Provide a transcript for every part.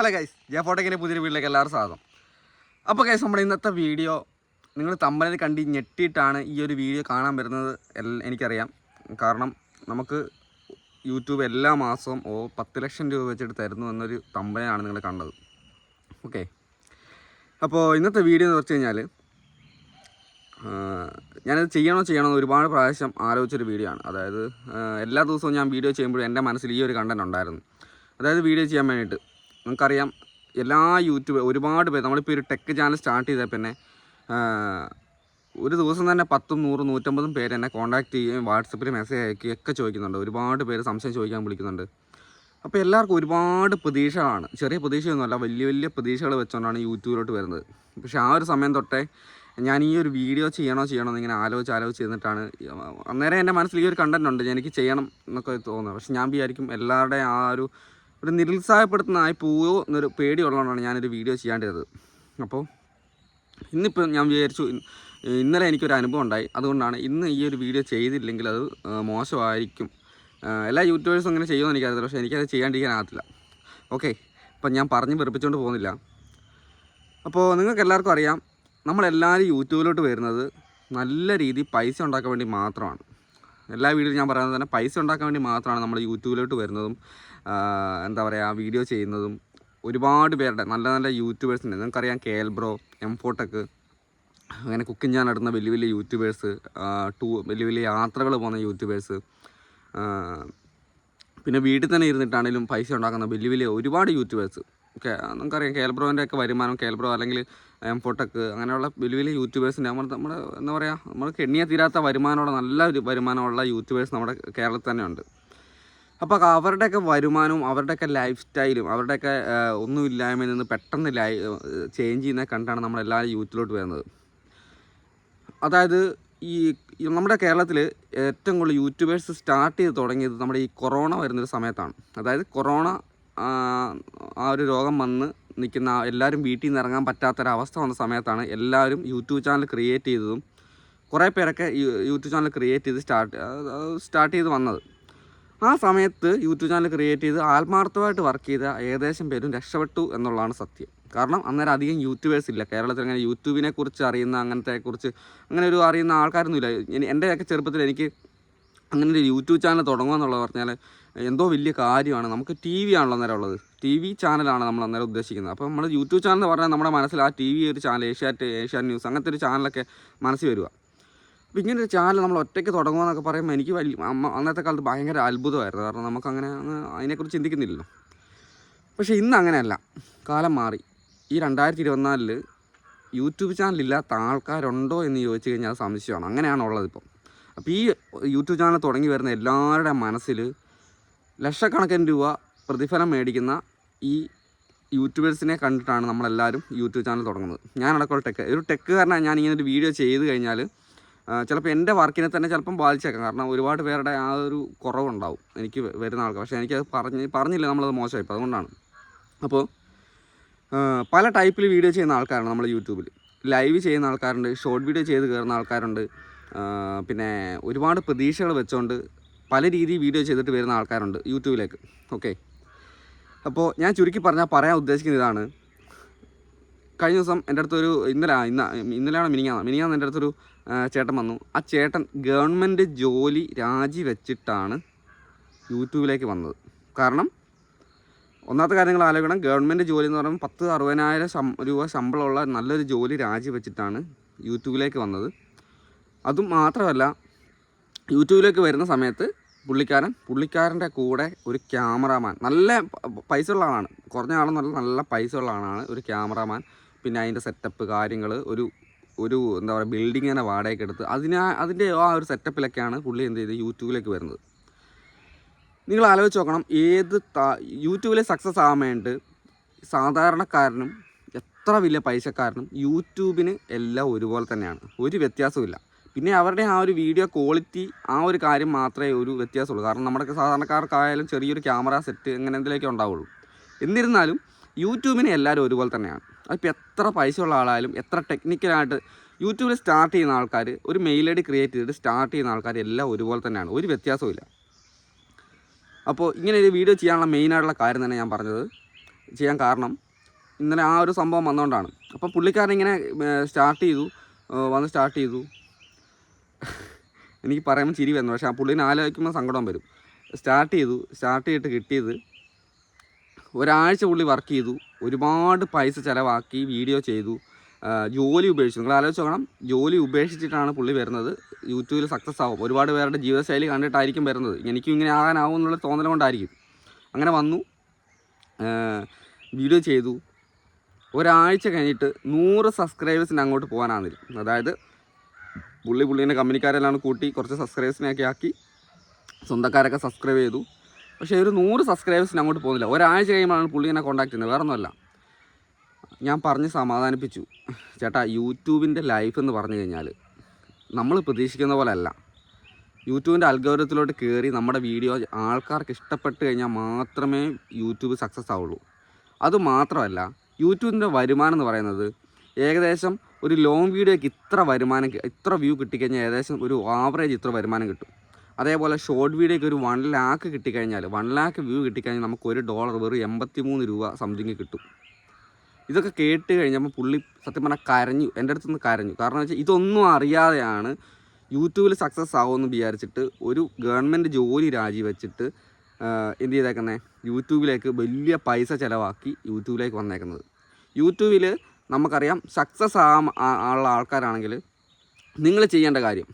Hello guys Jaya ഫോട്ടോക്കിന്റെ പുതിയൊരു വീട്ടിലേക്ക് എല്ലാവരും സ്വാഗതം. അപ്പോൾ ഗൈസ് നമ്മുടെ ഇന്നത്തെ വീഡിയോ നിങ്ങൾ തമ്മലിൽ കണ്ടി ഞെട്ടിയിട്ടാണ് ഈ ഒരു വീഡിയോ കാണാൻ വരുന്നത് എനിക്കറിയാം. കാരണം നമുക്ക് യൂട്യൂബ് എല്ലാ മാസവും ഓ പത്ത് ലക്ഷം രൂപ വെച്ചിട്ട് തരുന്നു എന്നൊരു തമ്പനെയാണ് നിങ്ങൾ കണ്ടത്. ഓക്കെ അപ്പോൾ ഇന്നത്തെ വീഡിയോ എന്ന് വെച്ച് കഴിഞ്ഞാൽ ഞാനത് ചെയ്യണോ ചെയ്യണോ എന്ന് ഒരുപാട് പ്രാവശ്യം ആലോചിച്ചൊരു വീഡിയോ ആണ്. അതായത് എല്ലാ ദിവസവും ഞാൻ വീഡിയോ ചെയ്യുമ്പോഴും എന്റെ മനസ്സിൽ ഈ ഒരു കണ്ടന്റ് ഉണ്ടായിരുന്നു. അതായത് വീഡിയോ ചെയ്യാൻ വേണ്ടിയിട്ട്. നമുക്കറിയാം എല്ലാ യൂട്യൂബ് ഒരുപാട് പേര് നമ്മളിപ്പോൾ ഒരു ടെക് ചാനൽ സ്റ്റാർട്ട് ചെയ്താൽ പിന്നെ ഒരു ദിവസം തന്നെ പത്തും നൂറും നൂറ്റമ്പതും പേര് എന്നെ കോൺടാക്ട് ചെയ്യുകയും വാട്സപ്പിൽ മെസ്സേജ് അയക്കുകയും ഒക്കെ ചോദിക്കുന്നുണ്ട്. ഒരുപാട് പേര് സംശയം ചോദിക്കാൻ വിളിക്കുന്നുണ്ട്. അപ്പോൾ എല്ലാവർക്കും ഒരുപാട് പ്രതീക്ഷകളാണ്. ചെറിയ പ്രതീക്ഷയൊന്നുമല്ല വലിയ വലിയ പ്രതീക്ഷകൾ വെച്ചുകൊണ്ടാണ് യൂട്യൂബിലോട്ട് വരുന്നത്. പക്ഷേ ആ ഒരു സമയം തൊട്ടേ ഞാൻ ഈ ഒരു വീഡിയോ ചെയ്യണോ ചെയ്യണോ എന്നിങ്ങനെ ആലോചിച്ച് ആലോചിച്ച് ചെയ്തിട്ടാണ് അന്നേരം എന്റെ മനസ്സിൽ ഈ ഒരു കണ്ടന്റ് ഉണ്ട് എനിക്ക് ചെയ്യണം എന്നൊക്കെ തോന്നുന്നത്. പക്ഷെ ഞാൻ വിചാരിക്കും എല്ലാവരുടെയും ആ ഒരു ഒരു നിരുത്സാഹപ്പെടുത്തുന്ന ആയി പോവോ എന്നൊരു പേടിയുള്ളതുകൊണ്ടാണ് ഞാനൊരു വീഡിയോ ചെയ്യാണ്ടിരുന്നത്. അപ്പോൾ ഇന്നിപ്പോൾ ഞാൻ വിചാരിച്ചു ഇന്നലെ എനിക്കൊരു അനുഭവം ഉണ്ടായി. അതുകൊണ്ടാണ് ഇന്ന് ഈ ഒരു വീഡിയോ ചെയ്തില്ലെങ്കിൽ അത് മോശമായിരിക്കും. എല്ലാ യൂട്യൂബേഴ്സും അങ്ങനെ ചെയ്യുമെന്ന് എനിക്കറിയത്തില്ല. പക്ഷേ എനിക്കത് ചെയ്യാണ്ടിരിക്കാനാകത്തില്ല. ഓക്കെ അപ്പം ഞാൻ പറഞ്ഞ് വെറുപ്പിച്ചുകൊണ്ട് പോകുന്നില്ല. അപ്പോൾ നിങ്ങൾക്ക് എല്ലാവർക്കും അറിയാം നമ്മളെല്ലാവരും യൂട്യൂബിലോട്ട് വരുന്നത് നല്ല രീതിയിൽ പൈസ ഉണ്ടാക്കാൻ വേണ്ടി മാത്രമാണ്. എല്ലാ വീഡിയോയിലും ഞാൻ പറയുന്നത് തന്നെ പൈസ ഉണ്ടാക്കാൻ വേണ്ടി മാത്രമാണ് നമ്മൾ യൂട്യൂബിലോട്ട് വരുന്നതും എന്താ പറയുക വീഡിയോ ചെയ്യുന്നതും ഒരുപാട് പേരുടെ നല്ല നല്ല യൂട്യൂബേഴ്സ് ഉണ്ട്. നിങ്ങൾക്കറിയാം കെ എൽ ബ്രോ എം ഫോട്ടക്ക് അങ്ങനെ കുക്കിംഗ് ഞാൻ നടന്ന വലിയ വലിയ യൂട്യൂബേഴ്സ് ടൂ വലിയ വലിയ യാത്രകൾ പോകുന്ന യൂട്യൂബേഴ്സ് പിന്നെ വീട്ടിൽ തന്നെ ഇരുന്നിട്ടാണെങ്കിലും പൈസ ഉണ്ടാക്കുന്ന വലിയ വലിയ ഒരുപാട് യൂട്യൂബേഴ്സ് നമുക്കറിയാം കേൽബ്രോന്റെ ഒക്കെ വരുമാനം കേൽബ്രോ അല്ലെങ്കിൽ എം ഫോട്ടക്ക് അങ്ങനെയുള്ള വലിയ വലിയ യൂട്യൂബേഴ്സിന്റെ നമ്മൾ നമ്മുടെ എന്താ പറയുക നമ്മൾക്ക് എണ്ണിയ തീരാത്ത വരുമാനമുള്ള നല്ല ഒരു വരുമാനമുള്ള യൂട്യൂബേഴ്സ് നമ്മുടെ കേരളത്തിൽ തന്നെയുണ്ട് അപ്പോൾ അവരുടെയൊക്കെ വരുമാനവും അവരുടെയൊക്കെ ലൈഫ് സ്റ്റൈലും അവരുടെയൊക്കെ ഒന്നും ഒന്നുമില്ലായ്മയിൽ നിന്ന് പെട്ടെന്ന് ലൈ ചേഞ്ച് ചെയ്യുന്നത് കണ്ടാണ് നമ്മളെല്ലാവരും യൂത്തിലോട്ട് വരുന്നത്. അതായത് ഈ നമ്മുടെ കേരളത്തിൽ ഏറ്റവും കൂടുതൽ യൂട്യൂബേഴ്സ് സ്റ്റാർട്ട് ചെയ്ത് തുടങ്ങിയത് നമ്മുടെ ഈ കൊറോണ വരുന്നൊരു സമയത്താണ്. അതായത് കൊറോണ ആ, ഒരു രോഗം വന്ന് നിൽക്കുന്ന എല്ലാവരും വീട്ടിൽ നിന്ന് ഇറങ്ങാൻ പറ്റാത്തൊരവസ്ഥ വന്ന സമയത്താണ് എല്ലാവരും യൂട്യൂബ് ചാനൽ ക്രിയേറ്റ് ചെയ്തതും കുറേ പേരൊക്കെ യൂട്യൂബ് ചാനൽ ക്രിയേറ്റ് ചെയ്ത് സ്റ്റാർട്ട് സ്റ്റാർട്ട് ചെയ്ത് വന്നത്. ആ സമയത്ത് യൂട്യൂബ് ചാനൽ ക്രിയേറ്റ് ചെയ്ത് ആത്മാർത്ഥമായിട്ട് വർക്ക് ചെയ്ത ഏകദേശം പേരും രക്ഷപ്പെട്ടു എന്നുള്ളതാണ് സത്യം. കാരണം അന്നേരം അധികം യൂട്യൂബേഴ്സ് ഇല്ല. കേരളത്തിൽ അങ്ങനെ യൂട്യൂബിനെ കുറിച്ച് അറിയുന്ന അങ്ങനത്തെ കുറിച്ച് അങ്ങനെ ഒരു അറിയുന്ന ആൾക്കാരൊന്നുമില്ല. ഇനി എന്റെയൊക്കെ ചെറുപ്പത്തിൽ എനിക്ക് അങ്ങനെ ഒരു യൂട്യൂബ് ചാനൽ തുടങ്ങുക എന്നുള്ളത് പറഞ്ഞാൽ എന്തോ വലിയ കാര്യമാണ്. നമുക്ക് ടി വി ആണല്ലോ അന്നേരം ഉള്ളത്. ടി വി ചാനലാണ് നമ്മൾ അന്നേരം ഉദ്ദേശിക്കുന്നത്. അപ്പോൾ നമ്മൾ യൂട്യൂബ് ചാനൽ എന്ന് പറഞ്ഞാൽ നമ്മുടെ മനസ്സിൽ ആ ടി വി ഒരു ചാനൽ ഏഷ്യാറ്റ് ഏഷ്യാറ്റ് ന്യൂസ് അങ്ങനത്തെ ഒരു ചാനലൊക്കെ മനസ്സിൽ വരിക. അപ്പോൾ ഇങ്ങനെ ഒരു ചാനൽ നമ്മൾ ഒറ്റയ്ക്ക് തുടങ്ങുക എന്നൊക്കെ പറയുമ്പോൾ എനിക്ക് വലിയ അന്നത്തെ കാലത്ത് ഭയങ്കര അത്ഭുതമായിരുന്നു. കാരണം നമുക്കങ്ങനെ അതിനെക്കുറിച്ച് ചിന്തിക്കുന്നില്ലല്ലോ. പക്ഷേ ഇന്ന് അങ്ങനെയല്ല. കാലം മാറി. ഈ രണ്ടായിരത്തി ഇരുപത്തിനാലിൽ യൂട്യൂബ് ചാനലില്ലാത്ത ആൾക്കാരുണ്ടോ എന്ന് ചോദിച്ചു കഴിഞ്ഞാൽ സംശയമാണ്. അങ്ങനെയാണുള്ളത് ഇപ്പം. അപ്പോൾ ഈ യൂട്യൂബ് ചാനൽ തുടങ്ങി വരുന്ന എല്ലാവരുടെ മനസ്സിൽ ലക്ഷക്കണക്കിന് രൂപ പ്രതിഫലം മേടിക്കുന്ന ഈ യൂട്യൂബേഴ്സിനെ കണ്ടിട്ടാണ് നമ്മളെല്ലാവരും യൂട്യൂബ് ചാനൽ തുടങ്ങുന്നത്. ഞാനടക്കമുള്ള ടെക്ക് ഒരു ടെക്ക് ഞാൻ ഇങ്ങനെ ഒരു വീഡിയോ ചെയ്ത് കഴിഞ്ഞാൽ ചിലപ്പോൾ എന്റെ വർക്കിനെ തന്നെ ചിലപ്പം ബാധിച്ചേക്കാം. കാരണം ഒരുപാട് പേരുടെ ആ ഒരു കുറവുണ്ടാവും എനിക്ക് വരുന്ന ആൾക്കാർ പക്ഷേ എനിക്കത് പറഞ്ഞ് പറഞ്ഞില്ല നമ്മളത് മോശമായി. ഇപ്പോൾ അതുകൊണ്ടാണ്. അപ്പോൾ പല ടൈപ്പിൽ വീഡിയോ ചെയ്യുന്ന ആൾക്കാരാണ് നമ്മൾ യൂട്യൂബിൽ ലൈവ് ചെയ്യുന്ന ആൾക്കാരുണ്ട് ഷോർട്ട് വീഡിയോ ചെയ്ത് കയറുന്ന ആൾക്കാരുണ്ട് പിന്നെ ഒരുപാട് പ്രതീക്ഷകൾ വെച്ചുകൊണ്ട് പല രീതിയിൽ വീഡിയോ ചെയ്തിട്ട് വരുന്ന ആൾക്കാരുണ്ട് യൂട്യൂബിലേക്ക്. ഓക്കെ. അപ്പോൾ ഞാൻ ചുരുക്കി പറഞ്ഞാൽ പറയാൻ ഉദ്ദേശിക്കുന്ന ഇതാണ്. കഴിഞ്ഞ ദിവസം എന്റെ അടുത്തൊരു ഇന്നലെ ഇന്ന ഇന്നലെയാണ് മിനിങ്ങാന്ന് മിനിങ്ങാന്ന് എന്റെ അടുത്തൊരു ചേട്ടൻ വന്നു. ആ ചേട്ടൻ ഗവൺമെന്റ് ജോലി രാജിവെച്ചിട്ടാണ് യൂട്യൂബിലേക്ക് വന്നത്. കാരണം ഒന്നാമത്തെ കാര്യങ്ങൾ ആലോചിക്കണം. ഗവൺമെന്റ് ജോലി എന്ന് പറയുമ്പോൾ പത്ത് അറുപതിനായിരം രൂപ ശമ്പളമുള്ള നല്ലൊരു ജോലി രാജിവെച്ചിട്ടാണ് യൂട്യൂബിലേക്ക് വന്നത്. അതും മാത്രമല്ല യൂട്യൂബിലേക്ക് വരുന്ന സമയത്ത് പുള്ളിക്കാരൻ പുള്ളിക്കാരന്റെ കൂടെ ഒരു ക്യാമറാമാൻ നല്ല പൈസ ഉള്ള ആളാണ്. കുറഞ്ഞ ആളെന്നല്ല നല്ല പൈസ ഉള്ള ആളാണ് ഒരു ക്യാമറാമാൻ. പിന്നെ അതിന്റെ സെറ്റപ്പ് കാര്യങ്ങൾ ഒരു ഒരു എന്താ പറയുക ബിൽഡിങ്ങിനെ വാടകയ്ക്ക് എടുത്ത് അതിനാ അതിന്റെ ആ ഒരു സെറ്റപ്പിലൊക്കെയാണ് പുള്ളി എന്ത് ചെയ്ത് യൂട്യൂബിലേക്ക് വരുന്നത്. നിങ്ങൾ ആലോചിച്ച് നോക്കണം ഏത് യൂട്യൂബിലെ സക്സസ് ആവാൻ വേണ്ടി സാധാരണക്കാരനും എത്ര വലിയ പൈസക്കാരനും യൂട്യൂബിന് എല്ലാം ഒരുപോലെ തന്നെയാണ്. ഒരു വ്യത്യാസമില്ല പിന്നെ അവരുടെ ആ ഒരു വീഡിയോ ക്വാളിറ്റി ആ ഒരു കാര്യം മാത്രമേ ഒരു വ്യത്യാസമുള്ളൂ. കാരണം നമ്മുടെ സാധാരണക്കാർക്കായാലും ചെറിയൊരു ക്യാമറ സെറ്റ് അങ്ങനെ എന്തെങ്കിലുമൊക്കെ ഉണ്ടാവുള്ളൂ. എന്നിരുന്നാലും യൂട്യൂബിന് എല്ലാവരും ഒരുപോലെ തന്നെയാണ്. അതിപ്പോൾ എത്ര പൈസ ഉള്ള ആളായാലും എത്ര ടെക്നിക്കലായിട്ട് യൂട്യൂബിൽ സ്റ്റാർട്ട് ചെയ്യുന്ന ആൾക്കാർ ഒരു മെയിൽ ഐ ഡി ക്രിയേറ്റ് ചെയ്തിട്ട് സ്റ്റാർട്ട് ചെയ്യുന്ന ആൾക്കാർ എല്ലാം ഒരുപോലെ തന്നെയാണ്. ഒരു വ്യത്യാസവും ഇല്ല. അപ്പോൾ ഇങ്ങനെ ഒരു വീഡിയോ ചെയ്യാനുള്ള മെയിനായിട്ടുള്ള കാര്യം തന്നെ ഞാൻ പറഞ്ഞത്. ചെയ്യാൻ കാരണം ഇന്നലെ ആ ഒരു സംഭവം വന്നുകൊണ്ടാണ് അപ്പോൾ പുള്ളിക്കാരൻ ഇങ്ങനെ സ്റ്റാർട്ട് ചെയ്തു വന്ന് സ്റ്റാർട്ട് ചെയ്തു. എനിക്ക് പറയുമ്പോൾ ചിരി വരുന്നു. പക്ഷേ ആ പുള്ളിനെ ആലോചിക്കുമ്പോൾ സങ്കടം വരും. സ്റ്റാർട്ട് ചെയ്തു. സ്റ്റാർട്ട് ചെയ്തിട്ട് കിട്ടിയത് ഒരാഴ്ച പുള്ളി വർക്ക് ചെയ്തു. ഒരുപാട് പൈസ ചിലവാക്കി വീഡിയോ ചെയ്തു. ജോലി ഉപേക്ഷിച്ചു. നിങ്ങൾ ആലോചിച്ച് നോക്കണം. ജോലി ഉപേക്ഷിച്ചിട്ടാണ് പുള്ളി വരുന്നത്. യൂട്യൂബിൽ സക്സസ് ആവും. ഒരുപാട് പേരുടെ ജീവിതശൈലി കണ്ടിട്ടായിരിക്കും വരുന്നത്. എനിക്കും ഇങ്ങനെ ആകാനാവും എന്നുള്ള തോന്നൽ കൊണ്ടായിരിക്കും. അങ്ങനെ വന്നു. വീഡിയോ ചെയ്തു. ഒരാഴ്ച കഴിഞ്ഞിട്ട് നൂറ് സബ്സ്ക്രൈബേഴ്സിന് അങ്ങോട്ട് പോകാനാണെന്നില്ല അതായത് പുള്ളി പുള്ളീന്റെ കമ്പനിക്കാരെല്ലാം കൂട്ടി കുറച്ച് സബ്സ്ക്രൈബേഴ്സിനെയൊക്കെ ആക്കി സ്വന്തക്കാരൊക്കെ സബ്സ്ക്രൈബ് ചെയ്തു. പക്ഷേ ഒരു നൂറ് സബ്സ്ക്രൈബേഴ്സിന് അങ്ങോട്ട് പോകുന്നില്ല. ഒരാഴ്ച കഴിയുമ്പോഴാണ് പുള്ളി എന്നെ കോൺടാക്ട് ചെയ്യുന്നത്. വേറെ ഒന്നുമല്ല ഞാൻ പറഞ്ഞ് സമാധാനിപ്പിച്ചു. ചേട്ടാ യൂട്യൂബിന്റെ ലൈഫ് എന്ന് പറഞ്ഞു കഴിഞ്ഞാൽ നമ്മൾ പ്രതീക്ഷിക്കുന്ന പോലെ അല്ല യൂട്യൂബിന്റെ അൽഗോരത്തിലോട്ട് കയറി നമ്മുടെ വീഡിയോ ആൾക്കാർക്ക് ഇഷ്ടപ്പെട്ട് കഴിഞ്ഞാൽ മാത്രമേ യൂട്യൂബ് സക്സസ് ആവുള്ളൂ. അത് മാത്രമല്ല യൂട്യൂബിന്റെ വരുമാനം എന്ന് പറയുന്നത് ഏകദേശം ഒരു ലോങ് വീഡിയോയ്ക്ക് ഇത്ര വരുമാനം ഇത്ര വ്യൂ കിട്ടിക്കഴിഞ്ഞാൽ ഏകദേശം ഒരു ആവറേജ് ഇത്ര വരുമാനം കിട്ടും. അതേപോലെ ഷോർട്ട് വീഡിയോയ്ക്ക് ഒരു വൺ ലാക്ക് കിട്ടിക്കഴിഞ്ഞാൽ വൺ ലാക്ക് വ്യൂ കിട്ടിക്കഴിഞ്ഞാൽ നമുക്ക് ഒരു ഡോളർ വെറും എൺപത്തി മൂന്ന് രൂപ സംതിങ് കിട്ടും. ഇതൊക്കെ കേട്ട് കഴിഞ്ഞപ്പോൾ പുള്ളി സത്യം പറഞ്ഞാൽ കരഞ്ഞു. എന്റെ അടുത്ത് നിന്ന് കരഞ്ഞു. കാരണം വെച്ചാൽ ഇതൊന്നും അറിയാതെയാണ് യൂട്യൂബിൽ സക്സസ് ആവുമെന്ന് വിചാരിച്ചിട്ട് ഒരു ഗവൺമെന്റ് ജോലി രാജിവെച്ചിട്ട് എന്ത് ചെയ്തേക്കുന്നത് യൂട്യൂബിലേക്ക് വലിയ പൈസ ചിലവാക്കി യൂട്യൂബിലേക്ക് വന്നേക്കുന്നത്. യൂട്യൂബിൽ നമുക്കറിയാം സക്സസ് ആ ഉള്ള ആൾക്കാരാണെങ്കിൽ നിങ്ങൾ ചെയ്യേണ്ട കാര്യം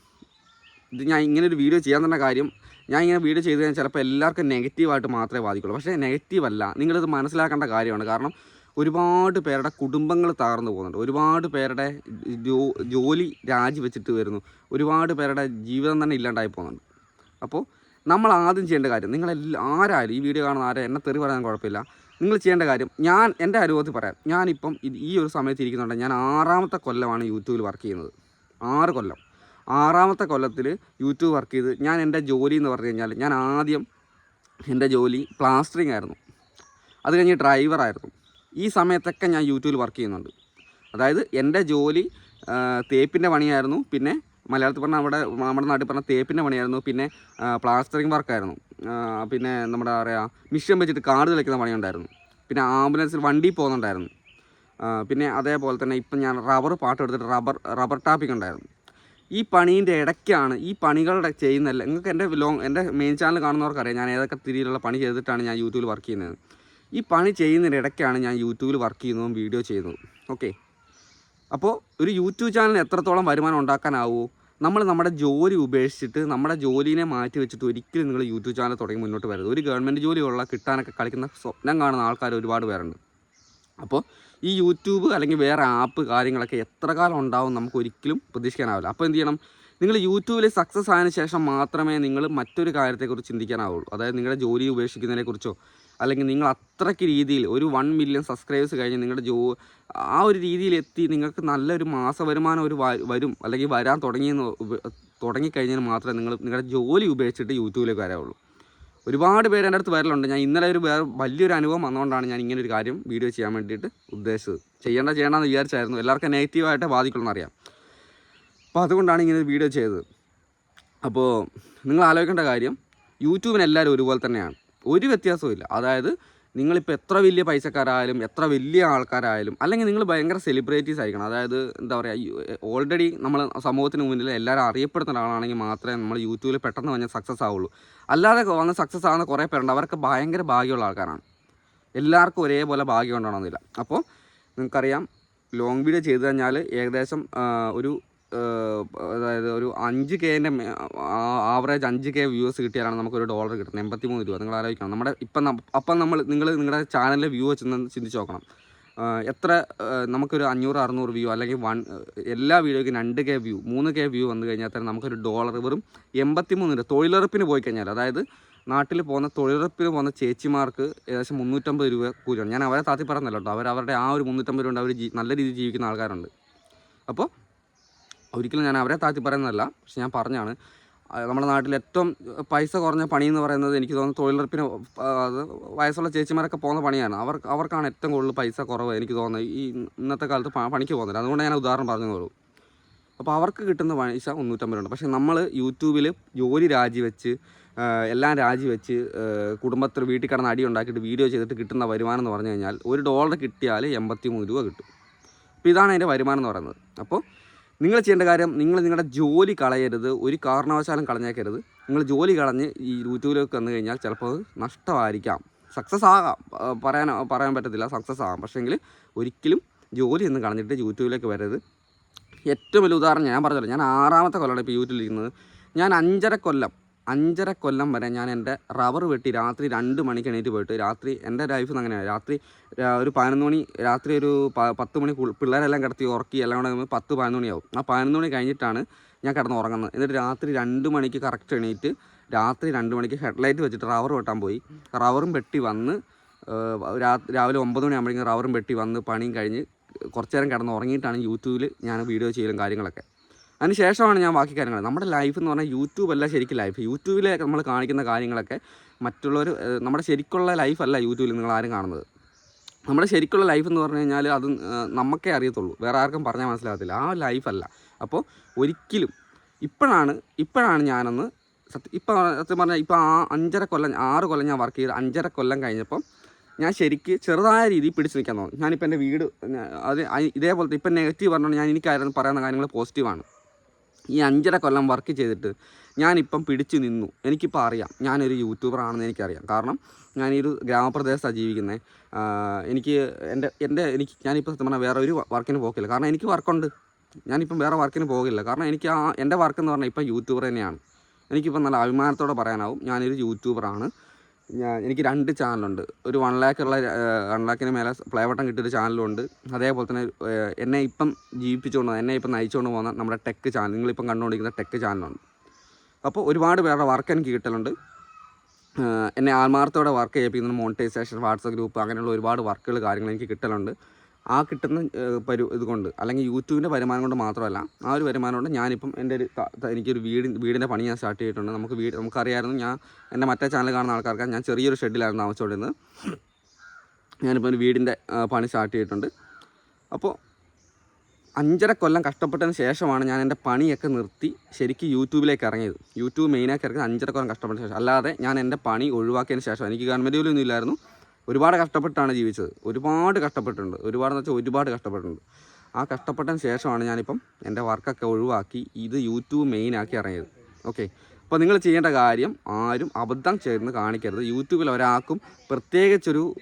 ഇത് ഞാൻ ഇങ്ങനെ ഒരു വീഡിയോ ചെയ്യാൻ തന്നെ കാര്യം ഞാൻ ഇങ്ങനെ വീഡിയോ ചെയ്ത് കഴിഞ്ഞാൽ ചിലപ്പോൾ എല്ലാവർക്കും നെഗറ്റീവായിട്ട് മാത്രമേ ബാധിക്കുള്ളൂ. പക്ഷേ നെഗറ്റീവ് അല്ല. നിങ്ങളിത് മനസ്സിലാക്കേണ്ട കാര്യമാണ്. കാരണം ഒരുപാട് പേരുടെ കുടുംബങ്ങൾ തകർന്നു പോകുന്നുണ്ട്. ഒരുപാട് പേരുടെ ജോലി രാജിവെച്ചിട്ട് വരുന്നു. ഒരുപാട് പേരുടെ ജീവിതം തന്നെ ഇല്ലാണ്ടായി പോകുന്നുണ്ട്. അപ്പോൾ നമ്മൾ ആദ്യം ചെയ്യേണ്ട കാര്യം നിങ്ങളെല്ലാം ആരായാലും ഈ വീഡിയോ കാണുന്ന ആരും എന്നെ തെറി പറയാൻ കുഴപ്പമില്ല. നിങ്ങൾ ചെയ്യേണ്ട കാര്യം ഞാൻ എന്റെ അനുഭവത്തിൽ പറയാം. ഞാനിപ്പം ഈ ഒരു സമയത്ത് ഇരിക്കുന്നുണ്ട് ഞാൻ ആറാമത്തെ കൊല്ലമാണ് യൂട്യൂബിൽ വർക്ക് ചെയ്യുന്നത്. ആറ് കൊല്ലം. ആറാമത്തെ കൊല്ലത്തിൽ യൂട്യൂബ് വർക്ക് ചെയ്ത് ഞാൻ എന്റെ ജോലി എന്ന് പറഞ്ഞു കഴിഞ്ഞാൽ ഞാൻ ആദ്യം എന്റെ ജോലി പ്ലാസ്റ്ററിങ് ആയിരുന്നു. അത് കഴിഞ്ഞ് ഡ്രൈവറായിരുന്നു ഈ സമയത്തൊക്കെ ഞാൻ യൂട്യൂബിൽ വർക്ക് ചെയ്യുന്നുണ്ട്. അതായത് എന്റെ ജോലി തേപ്പിന്റെ പണിയായിരുന്നു. പിന്നെ മലയാളത്തിൽ പറഞ്ഞാൽ നമ്മുടെ നമ്മുടെ നാട്ടിൽ പറഞ്ഞ തേപ്പിന്റെ പണിയായിരുന്നു. പിന്നെ പ്ലാസ്റ്ററിങ് വർക്കായിരുന്നു പിന്നെ നമ്മുടെ പറയുക മിഷൻ വെച്ചിട്ട് കാട് തെളിക്കുന്ന പണിയുണ്ടായിരുന്നു. പിന്നെ ആംബുലൻസിൽ വണ്ടി പോകുന്നുണ്ടായിരുന്നു. പിന്നെ അതേപോലെ തന്നെ ഇപ്പം ഞാൻ റബ്ബർ പാട്ട് എടുത്തിട്ട് റബ്ബർ റബ്ബർ ടാപ്പിക് ഉണ്ടായിരുന്നു. ഈ പണീന്റെ ഇടയ്ക്കാണ് ഈ പണികളുടെ ചെയ്യുന്നതല്ല നിങ്ങൾക്ക് എന്റെ ലോങ് എന്റെ മെയിൻ ചാനൽ കാണുന്നവർക്കറിയാം ഞാൻ ഏതൊക്കെ രീതിയിലുള്ള പണി ചെയ്തിട്ടാണ് ഞാൻ യൂട്യൂബിൽ വർക്ക് ചെയ്യുന്നത്. ഈ പണി ചെയ്യുന്നതിന്റെ ഇടയ്ക്കാണ് ഞാൻ യൂട്യൂബിൽ വർക്ക് ചെയ്യുന്നതും വീഡിയോ ചെയ്യുന്നതും. ഓക്കെ അപ്പോൾ ഒരു യൂട്യൂബ് ചാനൽ എത്രത്തോളം വരുമാനം ഉണ്ടാക്കാനാവൂ? നമ്മൾ നമ്മുടെ ജോലി ഉപേക്ഷിച്ചിട്ട് നമ്മുടെ ജോലിനെ മാറ്റി വെച്ചിട്ട് ഒരിക്കലും നിങ്ങൾ യൂട്യൂബ് ചാനൽ തുടങ്ങി മുന്നോട്ട് വരരുത്. ഒരു ഗവൺമെന്റ് ജോലിയുള്ള കിട്ടാനൊക്കെ കളിക്കുന്ന സ്വപ്നം കാണുന്ന ആൾക്കാർ ഒരുപാട് പേരുണ്ട്. അപ്പോൾ ഈ യൂട്യൂബ് അല്ലെങ്കിൽ വേറെ ആപ്പ് കാര്യങ്ങളൊക്കെ എത്ര കാലം ഉണ്ടാവും നമുക്ക് ഒരിക്കലും പ്രതീക്ഷിക്കാനാവില്ല. അപ്പോൾ എന്ത് ചെയ്യണം? നിങ്ങൾ യൂട്യൂബിൽ സക്സസ് ആയതിനു ശേഷം മാത്രമേ നിങ്ങൾ മറ്റൊരു കാര്യത്തെക്കുറിച്ച് ചിന്തിക്കാനാവുള്ളൂ. അതായത് നിങ്ങളുടെ ജോലി ഉപേക്ഷിക്കുന്നതിനെക്കുറിച്ചോ അല്ലെങ്കിൽ നിങ്ങൾ അത്രയ്ക്ക് രീതിയിൽ ഒരു വൺ മില്യൺ സബ്സ്ക്രൈബേഴ്സ് കഴിഞ്ഞ് നിങ്ങളുടെ ജോ ആ ഒരു രീതിയിൽ എത്തി നിങ്ങൾക്ക് നല്ലൊരു മാസ വരുമാനം ഒരു വരും അല്ലെങ്കിൽ വരാൻ തുടങ്ങിയെന്ന് തുടങ്ങിക്കഴിഞ്ഞാൽ മാത്രമേ നിങ്ങൾ നിങ്ങളുടെ ജോലി ഉപേക്ഷിച്ചിട്ട് യൂട്യൂബിലേക്ക് വരാവുള്ളൂ. ഒരുപാട് പേര് എന്റെ അടുത്ത് വരലുണ്ട്. ഞാൻ ഇന്നലെ ഒരു വേറെ വലിയൊരു അനുഭവം വന്നുകൊണ്ടാണ് ഞാൻ ഇങ്ങനെ ഒരു കാര്യം വീഡിയോ ചെയ്യാൻ വേണ്ടിയിട്ട് ഉദ്ദേശിച്ചത്. ചെയ്യേണ്ട ചെയ്യണമെന്ന് വിചാരിച്ചായിരുന്നു. എല്ലാവർക്കും നെഗറ്റീവായിട്ട് ബാധിക്കുള്ളൂ അറിയാം. അപ്പോൾ അതുകൊണ്ടാണ് ഇങ്ങനെ ഒരു വീഡിയോ ചെയ്തത്. അപ്പോൾ നിങ്ങൾ ആലോചിക്കേണ്ട കാര്യം യൂട്യൂബിന് എല്ലാവരും ഒരുപോലെ തന്നെയാണ്. ഒരു വ്യത്യാസവും അതായത് നിങ്ങളിപ്പോൾ എത്ര വലിയ പൈസക്കാരായാലും എത്ര വലിയ ആൾക്കാരായാലും അല്ലെങ്കിൽ നിങ്ങൾ ഭയങ്കര സെലിബ്രിറ്റീസ് ആയിരിക്കണം. അതായത് എന്താ പറയുക ഓൾറെഡി നമ്മൾ സമൂഹത്തിന് മുന്നിൽ എല്ലാവരും അറിയപ്പെടുന്ന ഒരാളാണെങ്കിൽ മാത്രമേ നമ്മൾ യൂട്യൂബിൽ പെട്ടെന്ന് വന്ന് സക്സസ് ആവുള്ളൂ. അല്ലാതെ വന്ന് സക്സസ് ആവുന്ന കുറേ പേരുണ്ട്. അവർക്ക് ഭയങ്കര ഭാഗ്യമുള്ള ആൾക്കാരാണ്. എല്ലാവർക്കും ഒരേപോലെ ഭാഗ്യം ഉണ്ടാവണമെന്നില്ല അപ്പോൾ നിങ്ങൾക്കറിയാം ലോങ് വീഡിയോ ചെയ്ത് കഴിഞ്ഞാൽ ഏകദേശം ഒരു അതായത് ഒരു അഞ്ച് കെന്റെ ആവറേജ് അഞ്ച് കെ വ്യൂവേഴ്സ് കിട്ടിയാലാണ് നമുക്കൊരു ഡോളർ കിട്ടുന്നത്. എൺപത്തി മൂന്ന് രൂപ. നിങ്ങൾ ആലോചിക്കണം. നമ്മുടെ ഇപ്പം അപ്പം നമ്മൾ നിങ്ങൾ നിങ്ങളുടെ ചാനലിലെ വ്യൂ വെച്ചെന്ന് ചിന്തിച്ച് നോക്കണം. എത്ര നമുക്കൊരു അഞ്ഞൂറ് അറുന്നൂറ് വ്യൂ അല്ലെങ്കിൽ വൺ എല്ലാ വീഡിയോയ്ക്കും രണ്ട് കെ വ്യൂ മൂന്ന് കെ വ്യൂ വന്നു കഴിഞ്ഞാൽ തന്നെ നമുക്കൊരു ഡോളർ വെറും എൺപത്തി മൂന്ന് രൂപ. തൊഴിലുറപ്പിന് പോയി കഴിഞ്ഞാൽ അതായത് നാട്ടിൽ പോകുന്ന തൊഴിലുറപ്പിന് പോകുന്ന ചേച്ചിമാർക്ക് ഏകദേശം മുന്നൂറ്റമ്പത് രൂപ കൂലിയാണ്. ഞാൻ അവരെ താത്തി പറഞ്ഞല്ലോ കേട്ടോ. അവർ അവരുടെ ആ ഒരു മുന്നൂറ്റമ്പത് രൂപ അവർ നല്ല രീതിയിൽ ജീവിക്കുന്ന ആൾക്കാരുണ്ട്. അപ്പോൾ ഒരിക്കലും ഞാൻ അവരെ താത്തി പറയുന്നതല്ല. പക്ഷെ ഞാൻ പറഞ്ഞാണ് നമ്മുടെ നാട്ടിൽ ഏറ്റവും പൈസ കുറഞ്ഞ പണി എന്ന് പറയുന്നത് എനിക്ക് തോന്നുന്നു തൊഴിലുറപ്പിന് വയസ്സുള്ള ചേച്ചിമാരൊക്കെ പോകുന്ന പണിയാണ്. അവർ അവർക്കാണ് ഏറ്റവും കൂടുതൽ പൈസ കുറവ് എനിക്ക് തോന്നുന്നത് ഈ ഇന്നത്തെ കാലത്ത് പണിക്ക് പോകുന്നില്ല. അതുകൊണ്ട് ഞാൻ ഉദാഹരണം പറഞ്ഞു പറഞ്ഞതോളൂ അപ്പോൾ അവർക്ക് കിട്ടുന്ന പൈസ മുന്നൂറ്റമ്പത് രൂപ പക്ഷേ നമ്മൾ യൂട്യൂബിൽ ജോലി രാജിവെച്ച് എല്ലാം രാജിവെച്ച് കുടുംബത്തിൽ വീട്ടിൽ കിടന്ന് അടി ഉണ്ടാക്കിയിട്ട് വീഡിയോ ചെയ്തിട്ട് കിട്ടുന്ന വരുമാനം എന്ന് പറഞ്ഞു കഴിഞ്ഞാൽ ഒരു ഡോളർ കിട്ടിയാൽ എൺപത്തി മൂന്ന് രൂപ കിട്ടും. അപ്പോൾ ഇതാണ് അതിന്റെ വരുമാനം എന്ന് പറയുന്നത്. അപ്പോൾ നിങ്ങൾ ചെയ്യേണ്ട കാര്യം നിങ്ങൾ നിങ്ങളുടെ ജോലി കളയരുത്. ഒരു കാരണവശാലും കളഞ്ഞേക്കരുത്. നിങ്ങൾ ജോലി കളഞ്ഞ് ഈ യൂട്യൂബിലേക്ക് വന്നു കഴിഞ്ഞാൽ ചിലപ്പോൾ അത് നഷ്ടമായിരിക്കാം. സക്സസ് ആകാം. പറയാൻ പറയാൻ പറ്റത്തില്ല. സക്സസ് ആകാം. പക്ഷേങ്കിൽ ഒരിക്കലും ജോലി ഒന്നും കളഞ്ഞിട്ട് യൂട്യൂബിലേക്ക് വരരുത്. ഏറ്റവും വലിയ ഉദാഹരണം ഞാൻ പറഞ്ഞല്ലോ. ഞാൻ ആറാമത്തെ കൊല്ലമാണ് ഇപ്പോൾ യൂട്യൂബിലിരിക്കുന്നത്. ഞാൻ അഞ്ചര കൊല്ലം അഞ്ചര കൊല്ലം വരെ ഞാൻ എന്റെ റബ്ബർ വെട്ടി രാത്രി രണ്ട് മണിക്ക് എണീറ്റ് പോയിട്ട് രാത്രി എന്റെ ലൈഫ് അങ്ങനെയാണ് രാത്രി ഒരു പതിനൊന്ന് മണി രാത്രി ഒരു പത്ത് മണി പിള്ളേരെല്ലാം കിടത്തി ഉറക്കി എല്ലാം കൂടെ പത്ത് പതിനൊന്ന് മണിയാവും. ആ പതിനൊന്ന് മണി കഴിഞ്ഞിട്ടാണ് ഞാൻ കിടന്ന് ഉറങ്ങുന്നത്. എന്നിട്ട് രാത്രി രണ്ട് മണിക്ക് കറക്റ്റ് എണീറ്റ് രാത്രി രണ്ട് മണിക്ക് ഹെഡ്ലൈറ്റ് വെച്ചിട്ട് റബ്ബർ വെട്ടാൻ പോയി. റബ്ബറും വെട്ടി വന്ന് രാവിലെ ഒമ്പത് മണിയാകുമ്പോഴേക്കും റബ്ബറും വെട്ടി വന്ന് പണിയും കഴിഞ്ഞ് കുറച്ച് നേരം കിടന്ന് ഉറങ്ങിയിട്ടാണ് യൂട്യൂബിൽ ഞാൻ വീഡിയോ ചെയ്യലും കാര്യങ്ങളൊക്കെ. അതിന് ശേഷമാണ് ഞാൻ ബാക്കി കാര്യങ്ങൾ. നമ്മുടെ ലൈഫ് എന്ന് പറഞ്ഞാൽ യൂട്യൂബ് അല്ല ശരിക്കും ലൈഫ് യൂട്യൂബിൽ നമ്മൾ കാണിക്കുന്ന കാര്യങ്ങളൊക്കെ മറ്റുള്ളവർ നമ്മുടെ ശരിക്കുള്ള ലൈഫല്ല യൂട്യൂബിൽ നിങ്ങൾ ആരും കാണുന്നത്. നമ്മുടെ ശരിക്കുള്ള ലൈഫ് എന്ന് പറഞ്ഞു കഴിഞ്ഞാൽ അത് നമുക്കേ അറിയത്തുള്ളൂ. വേറെ ആർക്കും പറഞ്ഞാൽ മനസ്സിലാകത്തില്ല. ആ ലൈഫല്ല അപ്പോൾ ഒരിക്കലും ഇപ്പോഴാണ് ഇപ്പോഴാണ് ഞാനൊന്ന് സത്യം ഇപ്പം സത്യം പറഞ്ഞാൽ ഇപ്പോൾ ആ അഞ്ചര കൊല്ലം ആറ് കൊല്ലം ഞാൻ വർക്ക് ചെയ്ത് അഞ്ചര കൊല്ലം കഴിഞ്ഞപ്പം ഞാൻ ശരിക്ക് ചെറുതായ രീതിയിൽ പിടിച്ചു നിൽക്കാൻ തോന്നും ഞാനിപ്പോൾ എന്റെ വീട് അത് ഇതേപോലത്തെ ഇപ്പം നെഗറ്റീവ് പറഞ്ഞുകൊണ്ട് ഞാൻ എനിക്കായിരുന്നു പറയുന്ന കാര്യങ്ങൾ പോസിറ്റീവാണ് ഈ അഞ്ചര കൊല്ലം വർക്ക് ചെയ്തിട്ട് ഞാനിപ്പം പിടിച്ചു നിന്നു. എനിക്കിപ്പോൾ അറിയാം. ഞാനൊരു യൂട്യൂബർ ആണെന്ന് എനിക്കറിയാം. കാരണം ഞാൻ ഈ ഒരു ഗ്രാമപ്രദേശത്താണ് ജീവിക്കുന്നത് എനിക്ക് എന്റെ എന്റെ എനിക്ക് ഞാനിപ്പോൾ സത്യം പറഞ്ഞാൽ വേറെ ഒരു വർക്കിന് പോകില്ല കാരണം എനിക്ക് വർക്കുണ്ട് ഞാനിപ്പം വേറെ വർക്കിന് പോകില്ല. കാരണം എനിക്ക് ആ എന്റെ വർക്ക് എന്ന് പറഞ്ഞാൽ ഇപ്പം യൂട്യൂബർ തന്നെയാണ്. എനിക്കിപ്പം നല്ല അഭിമാനത്തോടെ പറയാനാവും. ഞാനൊരു യൂട്യൂബറാണ് ഞാൻ എനിക്ക് രണ്ട് ചാനലുണ്ട്. ഒരു വൺ ലാക്കുള്ള വൺ ലാക്കിന് മേലെ പ്ലേ ബട്ടൺ കിട്ടിയൊരു ചാനലുണ്ട് അതേപോലെ തന്നെ എന്നെ ഇപ്പം ജീവിപ്പിച്ചുകൊണ്ട് എന്നെ ഇപ്പം നയിച്ചുകൊണ്ട് പോകുന്ന നമ്മുടെ ടെക്ക് ചാനൽ നിങ്ങളിപ്പം കണ്ടുകൊണ്ടിരിക്കുന്ന ടെക്ക് ചാനലുണ്ട് അപ്പോൾ ഒരുപാട് പേരുടെ വർക്ക് എനിക്ക് കിട്ടലുണ്ട്. എന്നെ ആത്മാർത്ഥത്തോടെ വർക്ക് ചെയ്യിപ്പിക്കുന്ന മോണിറ്റൈസേഷൻ വാട്സപ്പ് ഗ്രൂപ്പ് അങ്ങനെയുള്ള ഒരുപാട് വർക്കുകൾ കാര്യങ്ങൾ എനിക്ക് കിട്ടലുണ്ട്. ആ കിട്ടുന്ന പരു ഇതുകൊണ്ട് അല്ലെങ്കിൽ യൂട്യൂബിന്റെ വരുമാനം കൊണ്ട് മാത്രമല്ല ആ ഒരു വരുമാനം കൊണ്ട് ഞാനിപ്പം എന്റെ ഒരു എനിക്കൊരു വീട് വീടിന്റെ പണി ഞാൻ സ്റ്റാർട്ട് ചെയ്തിട്ടുണ്ട്. നമുക്ക് വീട് നമുക്കറിയായിരുന്നു ഞാൻ എന്റെ മറ്റേ ചാനൽ കാണുന്ന ആൾക്കാർക്ക് ഞാൻ ചെറിയൊരു ഷെഡിലായിരുന്നു താമസിച്ചുകൊണ്ടിരുന്നത്. ഞാനിപ്പോൾ ഒരു വീടിന്റെ പണി സ്റ്റാർട്ട് ചെയ്തിട്ടുണ്ട്. അപ്പോൾ അഞ്ചര കൊല്ലം കഷ്ടപ്പെട്ടതിന് ശേഷമാണ് ഞാൻ എന്റെ പണിയൊക്കെ നിർത്തി ശരിക്കും യൂട്യൂബിലേക്ക് ഇറങ്ങിയത്. യൂട്യൂബ് മെയിനാക്കി ഇറങ്ങിയത് അഞ്ചര കൊല്ലം കഷ്ടപ്പെട്ട ശേഷം. അല്ലാതെ ഞാൻ എന്റെ പണി ഒഴിവാക്കിയതിന് ശേഷം എനിക്ക് ഗവൺമെന്റ് ജോലിയൊന്നും ഇല്ലായിരുന്നു. ഒരുപാട് കഷ്ടപ്പെട്ടാണ് ജീവിച്ചത്. ഒരുപാട് കഷ്ടപ്പെട്ടിട്ടുണ്ട്. ഒരുപാടെന്ന് വെച്ചാൽ ഒരുപാട് കഷ്ടപ്പെട്ടിട്ടുണ്ട്. ആ കഷ്ടപ്പെട്ടതിന് ശേഷമാണ് ഞാനിപ്പം എന്റെ വർക്കൊക്കെ ഒഴിവാക്കി ഇത് യൂട്യൂബ് മെയിനാക്കി ഇറങ്ങിയത്. ഓക്കെ? അപ്പോൾ നിങ്ങൾ ചെയ്യേണ്ട കാര്യം ആരും അബദ്ധം ചേർന്ന് കാണിക്കരുത്. യൂട്യൂബിൽ ഒരാൾക്കും പ്രത്യേകിച്ചൊരു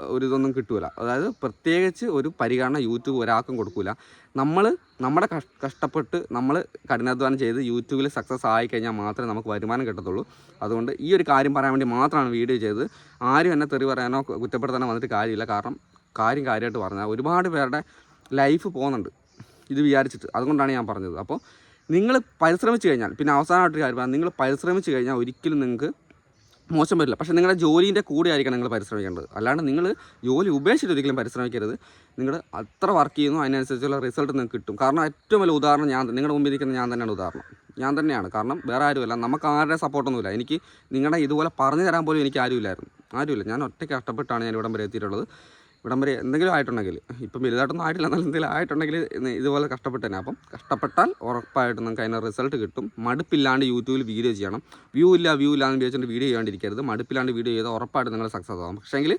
ഒരു ഇതൊന്നും കിട്ടൂല. അതായത് പ്രത്യേകിച്ച് ഒരു പരിഗണന യൂട്യൂബ് ഒരാൾക്കും കൊടുക്കൂല. നമ്മൾ നമ്മുടെ കഷ്ടപ്പെട്ട് നമ്മൾ കഠിനാധ്വാനം ചെയ്ത് യൂട്യൂബിൽ സക്സസ് ആയി കഴിഞ്ഞാൽ മാത്രമേ നമുക്ക് വരുമാനം കിട്ടത്തുള്ളൂ. അതുകൊണ്ട് ഈ ഒരു കാര്യം പറയാൻ വേണ്ടി മാത്രമാണ് വീഡിയോ ചെയ്തത്. ആരും എന്നെ തെറി പറയാനോ കുറ്റപ്പെടുത്താനോ വന്നിട്ട് കാര്യമില്ല. കാരണം കാര്യം കാര്യമായിട്ട് പറഞ്ഞാൽ ഒരുപാട് പേരുടെ ലൈഫ് പോകുന്നുണ്ട്. ഇത് വിചാരിച്ചിട്ട്. അതുകൊണ്ടാണ് ഞാൻ പറഞ്ഞത്. അപ്പോൾ നിങ്ങൾ പരിശ്രമിച്ചു കഴിഞ്ഞാൽ പിന്നെ അവസാനമായിട്ടൊരു കാര്യം നിങ്ങൾ പരിശ്രമിച്ചു കഴിഞ്ഞാൽ ഒരിക്കലും നിങ്ങൾക്ക് മോശം വരില്ല. പക്ഷേ നിങ്ങളുടെ ജോലീന്റെ കൂടെ ആയിരിക്കണം നിങ്ങൾ പരിശ്രമിക്കേണ്ടത്. അല്ലാണ്ട് നിങ്ങൾ ജോലി ഉപേക്ഷിച്ചിട്ട് ഒരിക്കലും പരിശ്രമിക്കരുത്. നിങ്ങൾ അത്ര വർക്ക് ചെയ്യുന്നു അതിനനുസരിച്ചുള്ള റിസൾട്ട് നിങ്ങൾക്ക് കിട്ടും. കാരണം ഏറ്റവും വലിയ ഉദാഹരണം ഞാൻ നിങ്ങളുടെ മുമ്പിൽ ഇരിക്കുന്ന ഞാൻ തന്നെയാണ് ഉദാഹരണം. ഞാൻ തന്നെയാണ്. കാരണം വേറെ ആരുമല്ല. നമുക്ക് ആരുടെ സപ്പോർട്ടൊന്നുമില്ല എനിക്ക് നിങ്ങളുടെ ഇതുപോലെ പറഞ്ഞു തരാൻ പോലും എനിക്ക് ആരുമില്ലായിരുന്നു. ആരുമില്ല. ഞാൻ ഒറ്റയ്ക്ക് കഷ്ടപ്പെട്ടാണ് ഞാൻ ഇവിടം വരെ എത്തിയിട്ടുള്ളത്. ഇവിടം വരെ എന്തെങ്കിലും ആയിട്ടുണ്ടെങ്കിൽ ഇപ്പം വലുതായിട്ടൊന്നും ആയിട്ടില്ല എന്നാലും എന്തെങ്കിലും ആയിട്ടുണ്ടെങ്കിൽ ഇതുപോലെ കഷ്ടപ്പെട്ട് തന്നെ. അപ്പം കഷ്ടപ്പെട്ടാൽ ഉറപ്പായിട്ടും നമുക്ക് അതിന്റെ റിസൾട്ട് കിട്ടും. മടുപ്പില്ലാണ്ട് യൂട്യൂബിൽ വീഡിയോ ചെയ്യണം. വ്യൂ ഇല്ല വ്യൂ ഇല്ല എന്ന് വിചാരിച്ചുകൊണ്ട് വീഡിയോ ചെയ്യാണ്ടിരിക്കരുത്. മടുപ്പില്ലാണ്ട് വീഡിയോ ചെയ്താൽ ഉറപ്പായിട്ട് നിങ്ങൾ സക്സസ് ആകും പക്ഷേങ്കിൽ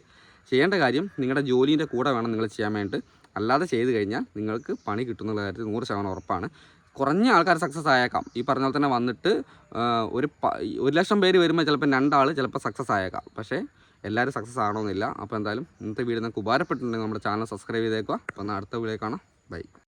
ചെയ്യേണ്ട കാര്യം നിങ്ങളുടെ ജോലീന്റെ കൂടെ വേണം നിങ്ങൾ ചെയ്യാൻ വേണ്ടിയിട്ട്. അല്ലാതെ ചെയ്ത് കഴിഞ്ഞാൽ നിങ്ങൾക്ക് പണി കിട്ടുന്നുള്ള കാര്യത്തിൽ നൂറ് ശതമാനം ഉറപ്പാണ്. കുറഞ്ഞ ആൾക്കാർ സക്സസ് ആയേക്കാം. ഈ പറഞ്ഞ പോലെ തന്നെ വന്നിട്ട് ഒരു ഒരു ലക്ഷം പേര് വരുമ്പോൾ ചിലപ്പോൾ രണ്ടാൾ ചിലപ്പോൾ സക്സസ് ആയേക്കാം. പക്ഷേ എല്ലാവരും സക്സസ് ആണോന്നില്ല അപ്പോൾ എന്തായാലും ഇന്നത്തെ വീഡിയോ നിങ്ങൾക്ക് ഉപകാരപ്പെട്ടിട്ടുണ്ടെങ്കിൽ നമ്മുടെ ചാനൽ സബ്സ്ക്രൈബ് ചെയ്തേക്കുക. അപ്പോൾ എന്നാൽ അടുത്ത വീഡിയോ കാണാം. ബൈ